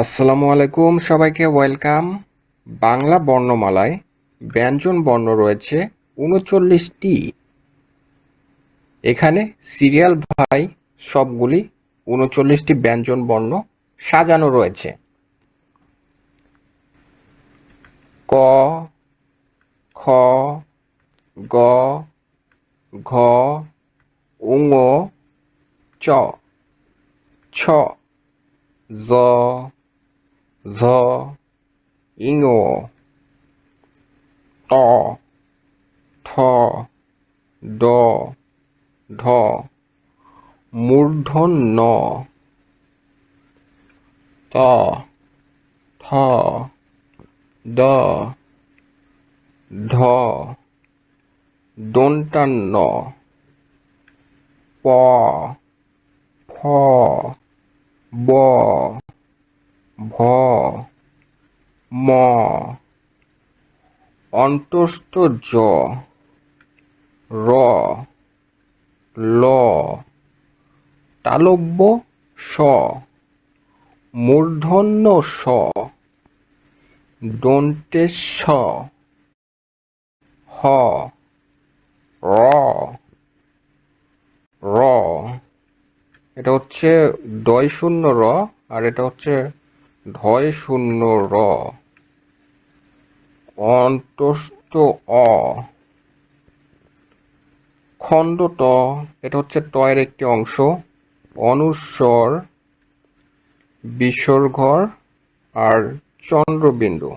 আসসালামু আলাইকুম, সবাইকে ওয়েলকাম। বাংলা বর্ণমালায় ব্যঞ্জন বর্ণ রয়েছে উনচল্লিশটি। এখানে সিরিয়াল ভাই সবগুলি উনচল্লিশটি ব্যঞ্জন বর্ণ সাজানো রয়েছে। ক, খ, গ, ঘ, উঙ, চ, ছ, জ ঝ ইঙ, ট, ঠ, ড, ঢ মূর্ধন্য ত থ দ ঢ, দন্তান্ন, প, ফ, ব। ভ, ম, অন্তস্থ জ, র, ল, তালব্য স, মূর্ধন্য স দন্তেশ হ, র র। এটা হচ্ছে দয় শূন্য র, আর এটা হচ্ছে ঢয় শূন্য র। অন্তস্থ অ। খণ্ড ট এটা হচ্ছে টয়ের একটি অংশ, অনুস্বর বিসর্ঘর আর চন্দ্রবিন্দু।